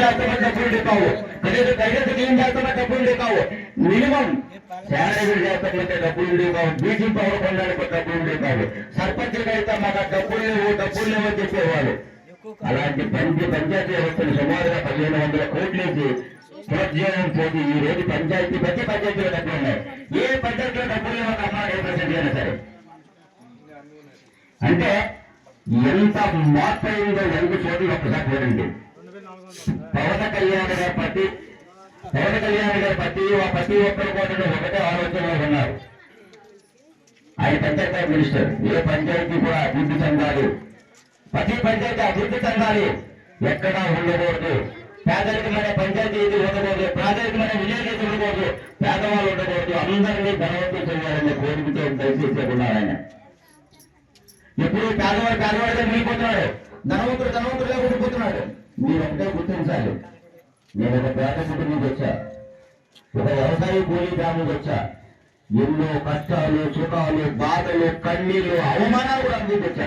చేస్తున్నా డబ్బులు దిక్కావు కనీసం మినిమం డబ్బులు డబ్బులు సర్పంచులు అయితే మాకు డబ్బులు లేవు డబ్బులు చెప్పేవాళ్ళు. అలాంటి పంచాయతీ వ్యవస్థను సుమారుగా పదిహేను వందల కోట్లేసి పునర్జీవనం చేసి ఈ రోజు పంచాయతీ ప్రతి పంచాయతీలో డబ్బులు ఉన్నాయి. ఏ పంచాయతీలో డబ్బులు లేవు అయినా సరే. అంటే ఎంత మార్పు అయిందో ఎంత చోట్ల ఒక్కసారి చూడండి. పవన కళ్యాణ్ గారి ప్రతి పవన కళ్యాణ్ గారి ప్రతి ప్రతి ఒక్కరు కూడా ఒకటే ఆలోచనలో ఉన్నారు. ఆయన పంచాయతీ మినిస్టర్ ఏ పంచాయతీ కూడా అభివృద్ధి చెందాలి. ప్రతి పంచాయతీ అభివృద్ధి చెందాలి. ఎక్కడా ఉండకూడదు. పేదరికమైన పంచాయతీ ఇది ఉండకూడదు. పేదరికమైన విలేజెస్ ఉండకూడదు. పేదవాళ్ళు ఉండకూడదు. అందరినీ ధనవంతులు చేయాలనే కోరికతో దయచేసి ఉన్నారు ఆయన. ఎప్పుడు పేదవాడు పేదవాడిగా మిగిలిపోతున్నాడు. ధనవంతుడు ధనవంతుడిగా ఉండిపోతున్నాడు. మీరంతా గుర్తించాలి. నేను ఒక పేద కుటుంబం నుంచి వచ్చా. ఒక వ్యవసాయ కూలీ గ్రామం వచ్చా. ఎన్నో కష్టాలు సుఖాలు బాధలు కన్నీళ్ళు అవమానాలు కూడా అందించా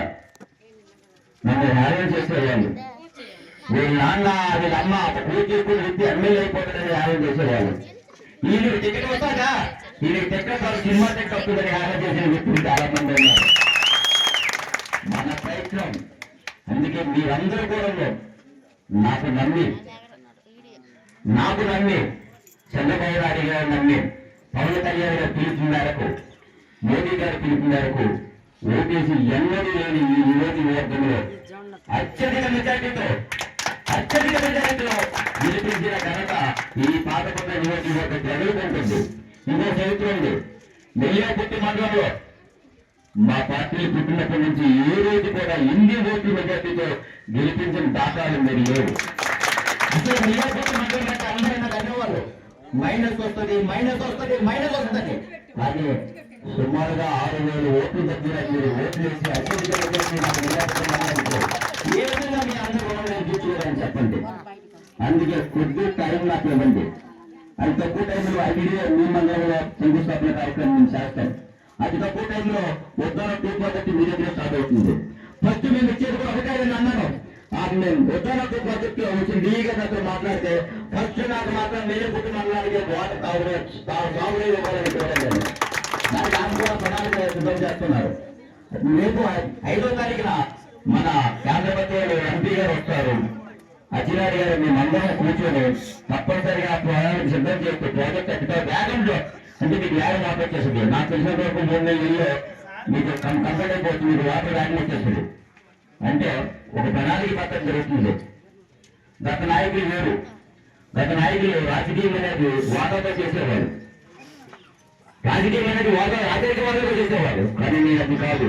నన్ను న్యాయం చేసేవాళ్ళు వీళ్ళ నాన్న వీళ్ళ అమ్మ ఒక పూజ వ్యక్తి ఎమ్మెల్యే అయిపోతుందని న్యాయం చేసేవాళ్ళు ఈయనకి టికెట్ వస్తాగా ఈయనకి టికెట్ సినిమా టికెట్ వస్తుందని న్యాయం చేసిన వ్యక్తులు చాలా మంది ఉన్నారు. మన ప్రయత్నం. అందుకే మీరందరూ కూడా నాకు నమ్మి. నాకు నమ్మి. చంద్రబాబు నాయుడు గారు నమ్మి. పవన్ కళ్యాణ్ గారు పిలుపు మేరకు మోదీ గారి పిలుపు మేరకు ఓటీసీ ఎన్నడూ లేని ఈ నియోజకవర్గంలో అత్యధిక మెజార్టీతో అత్యధిక మెజార్టీతో నిలిపించిన ఘనత ఈ పాతకొండ నియోజకవర్గ ప్రజలకు ఉంటుంది ఇంకో చరిత్ర ఉంది. నెల్లిపుట్టి మండలంలో మా పార్టీ పుట్టినప్పటి నుంచి ఏ రోజు కూడా ఎన్ని ఓట్ల మెజార్టీతో గెలిపించిన దాఖలు మీరు లేవు. అసలు నియోజకవర్గం అంటే అనేవాళ్ళు మైనస్ వస్తుంది మైనస్ వస్తుంది మైనస్ వస్తుంది. కానీ సుమారుగా ఆరు వేల ఓట్లు దగ్గర మీరు ఓట్లు వేసి అత్యధిక ఏ విధంగా మీ అందరూ రుణం తీర్చుకోవాలని చెప్పండి. అందుకే కొద్ది టైం నాకు ఇవ్వండి. అది తక్కువ టైంలో ఐడియా మీ మండలంలో శంకుస్థాపన కార్యక్రమం చేస్తాను అతి తక్కువ టైంలో ఉద్దాన టూ పద్ధతి మీ దగ్గర స్టార్ట్ అవుతుంది. ఫస్ట్ మేము ఇచ్చేది కూడా ఒకటే నేను అన్నాను ఆ మేము ఉద్దాన టూ పద్ధతి వచ్చి నీగా నాతో మాట్లాడితే ఫస్ట్ నాకు మాత్రం నెయ్యి పుట్టి మండలానికి వాటర్ తాగునే తాగుడే ఇవ్వాలని కోరాను దానికి ఆయన కూడా ప్రణాళిక సిద్ధం చేస్తున్నారు. రేపు ఐదో తారీఖున మన కేంద్రపతి ఎంపీ గారు వస్తారు. అచ్చినారి గారు మేము అందరం కూర్చొని తప్పనిసరిగా ప్రయాణం సిద్ధం చేస్తే ప్రాజెక్ట్ అతితో వేగంలో అంటే మీకు వేగం ఆపేసేస్తుంది నాకు తెలిసిన వరకు మూడు నెలల్లో మీకు కంప్లీట్ అయిపోతుంది. మీకు వాటర్ వేగం వచ్చేస్తుంది. అంటే ఒక ప్రణాళిక పత్రం జరుగుతుంది. గత నాయకులు వేరు గత నాయకులు రాజకీయం అనేది వాటాతో చేసేవారు రాజకీయం అనేది వాటా రాజకీయ వర్గంలో చేసేవారు కానీ నేను అది కాదు.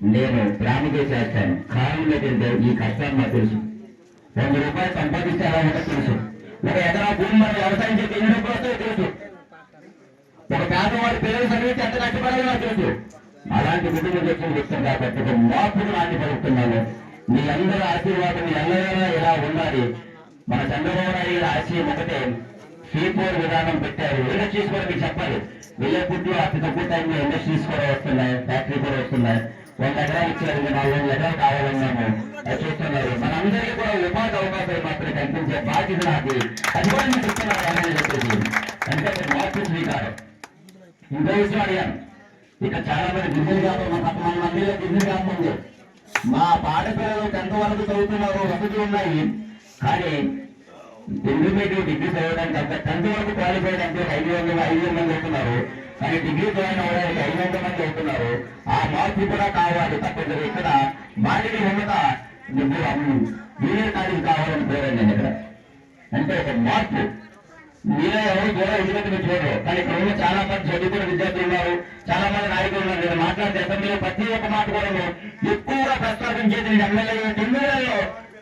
నేను గ్రామకే చేస్తాను. కారణం ఏంటంటే ఈ కష్టాన్ని నాకు తెలుసు. వంద రూపాయలు సంపాదిస్తే ఎలా తెలుసు. ఒక ఎకరా భూమి మనం వ్యవసాయం చేస్తే ఎన్ని డబ్బులు వస్తాయో? ఒక పేదవాడి పిల్లలు చదివితే ఎంత కష్టపడాలో తెలుసు. అలాంటి విధులు చేసిన చెప్తాను కాబట్టి ఒక నాటి పలుకుతున్నాను మీ అందరి ఆశీర్వాదం మీ ఎల్లవేళ ఇలా ఉండాలి? మన చంద్రబాబు నాయుడు గారి ఆశయం ఒకటే. సీపోర్ విధానం పెట్టారు. ఇండస్ట్రీస్ కూడా మీకు చెప్పాలి. విలేపుట్లో అతి తక్కువ టైంలో ఇండస్ట్రీస్ కూడా వస్తున్నాయి? ఫ్యాక్టరీ కూడా వస్తున్నాయి. వంద ఎకరాలు ఇచ్చారు. నాలుగు వందల ఎకరాలు కావాలన్నాము. అది చూస్తున్నారు. మనందరికీ కూడా ఉపాధి అవకాశాలు మాత్రం కనిపించే బాధ్యత నాకు అది కూడా మీకు ఇస్తున్నారు అని చెప్పేసి అంటే ఒక మార్పు స్వీకారం ఇంకో అడిగాను ఇక చాలా మంది బిజినెస్ వ్యాపారం మన మన మందిలో బిజినెస్ వ్యాపారం మా పాఠశాలలో టెన్త్ వరకు చదువుతున్నారు వసతి ఉన్నాయి. కానీ ఇంటర్మీడియట్ డిగ్రీ చదవడానికి అంత టెన్త్ వరకు క్వాలిఫై అంటే ఐదు వందల ఐదు వందల మంది అవుతున్నారు కానీ డిగ్రీ జాయిన్ అవ్వడానికి ఐదు వందల మంది అవుతున్నారు ఆ మార్పు కూడా కావాలి తప్పనిసరి ఇక్కడ బాలిక ఉన్నత జూనియర్ కాలేజ్ కావాలని కోరాను నేను ఇక్కడ. అంటే ఒక మార్పు మీలో ఎవరు దూరం ఎందుకంటే మీరు చూడరు కానీ ఇక్కడ చాలా మంది చదువుకున్న విద్యార్థులు ఉన్నారు. చాలా మంది నాయకులు ఉన్నారు. నేను మాట్లాడితే అసెంబ్లీలో ప్రతి ఒక్క మాట కూడా ఎక్కువగా ప్రస్తావించేది నేను ఎమ్మెల్యే తొమ్మిదిలో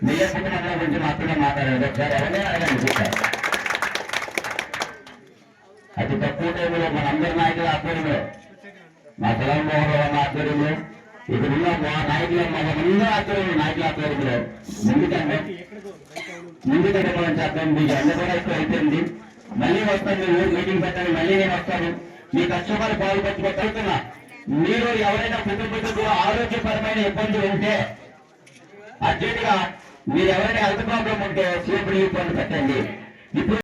మీరే కుటుంబాల గురించి మాత్రమే మాట్లాడారు? ఒకసారి ఎవరైనా అడగండి చూస్తారు అతి తక్కువ టైంలో మనందరి నాయకుల ఆధ్వర్యంలో. మా తెలంగాణ ఉన్న ఆధ్వర్యంలో. ఇక్కడ ఉన్న మా నాయకులు మా అందరి ఆధ్వర్యంలో నాయకుల ఆధ్వర్యంలో. ముందుకంటే ముందుకంటే మనం చేద్దాం మీకు ఎండ కూడా ఎక్కువ అయిపోయింది. మళ్ళీ వస్తాను మీరు మీటింగ్ పెట్టండి మళ్ళీ నేను వస్తాను. మీ కష్టపడి పాల్పంచుకుంటున్నా మీరు ఎవరైనా కుటుంబకు ఆరోగ్యపరమైన ఇబ్బందులు ఉంటే అర్జెంటుగా మీరు ఎవరైనా హెల్త్ ప్రాబ్లం ఉంటే సీఎం రిలీఫ్ ఫండ్ పెట్టండి. ఇప్పుడు